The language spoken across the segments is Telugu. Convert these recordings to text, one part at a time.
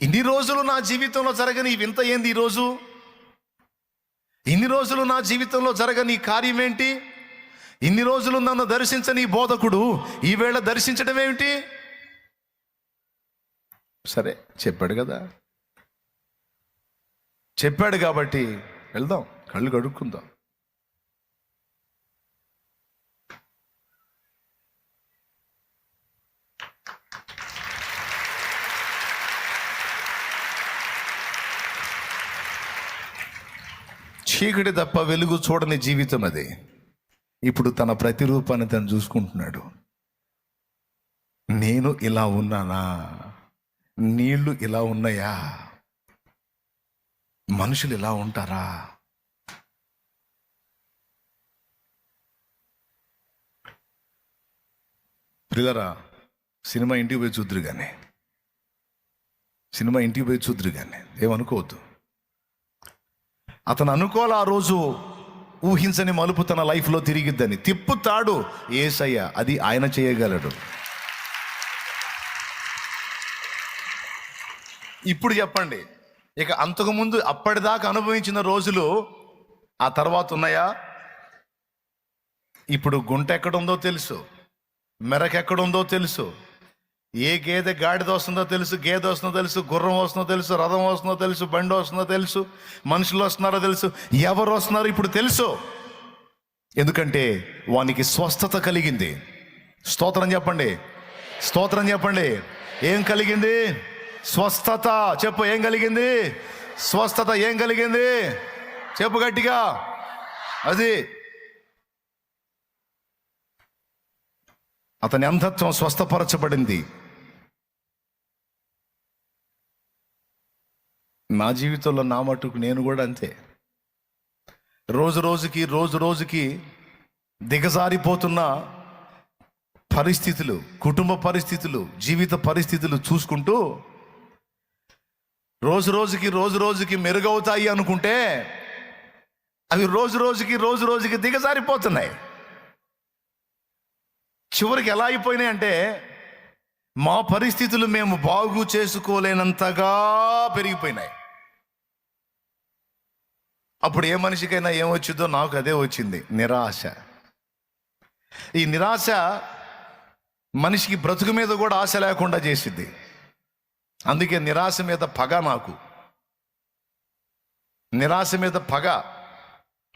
ఇన్ని రోజులు నా జీవితంలో జరగని వింత ఏంది ఈరోజు? ఇన్ని రోజులు నా జీవితంలో జరగని కార్యం ఏంటి? ఇన్ని రోజులు నన్ను దర్శించని ఈ బోధకుడు ఈవేళ దర్శించడం ఏమిటి? సరే చెప్పాడు కదా. చెప్పాడు కాబట్టి వెళ్దాం కళ్ళు కడుక్కుందాం. చీకటి తప్ప వెలుగు చూడని జీవితం అది. ఇప్పుడు తన ప్రతిరూపాన్ని తను చూసుకుంటున్నాడు. నేను ఇలా ఉన్నానా? నీళ్ళు ఇలా ఉన్నాయా? మనుషులు ఇలా ఉంటారా? ప్రిలరా సినిమా ఇంటికి పోయి చూద్దరు కానీ సినిమా ఇంటికి పోయి చూద్దరు కానీ ఏమనుకోవద్దు. అతను అనుకోవాలి ఆ రోజు ఊహించని మలుపు తన లైఫ్లో తిరిగిద్దని. తిప్పుతాడు. ఏసయ్య అది ఆయన చేయగలడు. ఇప్పుడు చెప్పండి. ఇక అంతకుముందు అప్పటిదాకా అనుభవించిన రోజులు ఆ తర్వాత ఉన్నాయా? ఇప్పుడు గుంట ఎక్కడుందో తెలుసు. మెరకెక్కడుందో తెలుసు. ఏ గేదె గాడిద వస్తుందో తెలుసు గేదె వస్తుందో తెలుసు గుర్రం వస్తుందో తెలుసు రథం వస్తుందో తెలుసు బండి వస్తుందో తెలుసు మనుషులు వస్తున్నారో తెలుసు ఎవరు వస్తున్నారో ఇప్పుడు తెలుసు. ఎందుకంటే వానికి స్వస్థత కలిగింది. స్తోత్రం చెప్పండి. స్తోత్రం చెప్పండి. ఏం కలిగింది? స్వస్థత. చెప్పు ఏం కలిగింది? స్వస్థత ఏం కలిగింది? చెప్పు గట్టిగా. అది అతని అంధత్వం స్వస్థపరచబడింది. నా జీవితంలో నా మటుకు నేను కూడా అంతే. రోజు రోజుకి రోజు రోజుకి దిగజారిపోతున్న పరిస్థితులు కుటుంబ పరిస్థితులు జీవిత పరిస్థితులు చూసుకుంటూ రోజు రోజుకి రోజు రోజుకి మెరుగవుతాయి అనుకుంటే అవి రోజు రోజుకి రోజు రోజుకి దిగజారిపోతున్నాయి. చివరికి ఎలా అయిపోయినాయి అంటే మా పరిస్థితులు మేము బాగు చేసుకోలేనంతగా పెరిగిపోయినాయి. అప్పుడు ఏ మనిషికైనా ఏమొచ్చిందో నాకు అదే వచ్చింది నిరాశ. ఈ నిరాశ మనిషికి బ్రతుకు మీద కూడా ఆశ లేకుండా చేసిద్ది. అందుకే నిరాశ మీద పగ నాకు. నిరాశ మీద పగ.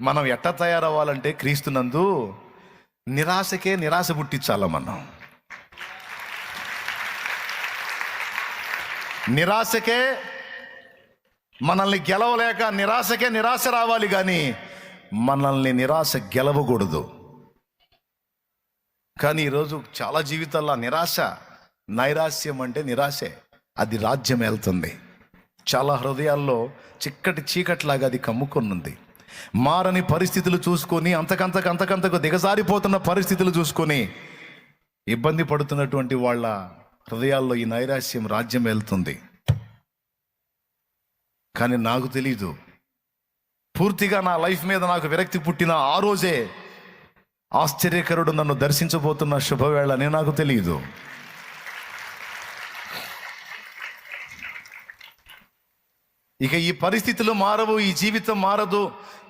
మనం ఎట్ట తయారవ్వాలంటే క్రీస్తునందు నిరాశకే నిరాశ పుట్టించాల మనం. నిరాశకే మనల్ని గెలవలేక నిరాశకే నిరాశ రావాలి కానీ మనల్ని నిరాశ గెలవకూడదు. కానీ ఈరోజు చాలా జీవితాల్లో నిరాశ నైరాశ్యం అంటే నిరాశే. అది రాజ్యం వెళ్తుంది చాలా హృదయాల్లో చిక్కటి చీకట్లాగా అది కమ్ముకొనుంది. మారని పరిస్థితులు చూసుకొని అంతకంతకు అంతకంతకు దిగజారిపోతున్న పరిస్థితులు చూసుకొని ఇబ్బంది పడుతున్నటువంటి వాళ్ళ హృదయాల్లో ఈ నైరాశ్యం రాజ్యం వెళ్తుంది కానీ నాకు తెలీదు. పూర్తిగా నా లైఫ్ మీద నాకు విరక్తి పుట్టిన ఆ రోజే ఆశ్చర్యకరుడు నన్ను దర్శించబోతున్న శుభవేళ అని నాకు తెలియదు ఇక ఈ పరిస్థితులు మారవు ఈ జీవితం మారదు.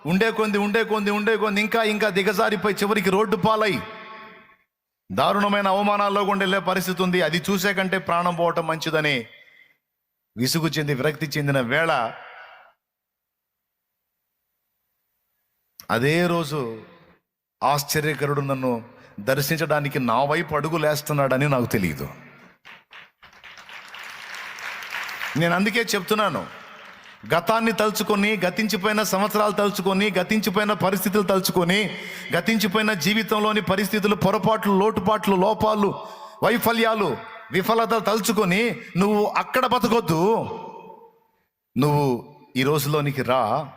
ఉండే కొంది ఉండే కొంది ఉండే కొంది ఇంకా ఇంకా దిగజారిపోయి చివరికి రోడ్డు పాలై దారుణమైన అవమానాల్లో ఉండే పరిస్థితి ఉంది. అది చూసే కంటే ప్రాణం పోవటం మంచిదని విసుగు చెంది విరక్తి చెందిన వేళ అదే రోజు ఆశ్చర్యకరుడు నన్ను దర్శించడానికి నా వైపు అడుగులేస్తున్నాడని నాకు తెలియదు. నేను అందుకే చెప్తున్నాను గతాన్ని తలుచుకొని గతించిపోయిన సంవత్సరాలు తలుచుకొని గతించిపోయిన పరిస్థితులు తలుచుకొని గతించిపోయిన జీవితంలోని పరిస్థితులు పొరపాట్లు లోటుపాట్లు లోపాలు వైఫల్యాలు విఫలతలు తలుచుకొని నువ్వు అక్కడ బతకొద్దు. నువ్వు ఈ రోజులోనికి రా.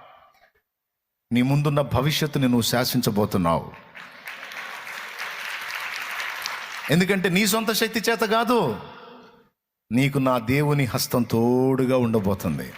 నీ ముందున్న భవిష్యత్తుని నువ్వు శాసించబోతున్నావు. ఎందుకంటే నీ సొంత శక్తి చేత కాదు నీకు నా దేవుని హస్తం తోడుగా ఉండబోతుంది.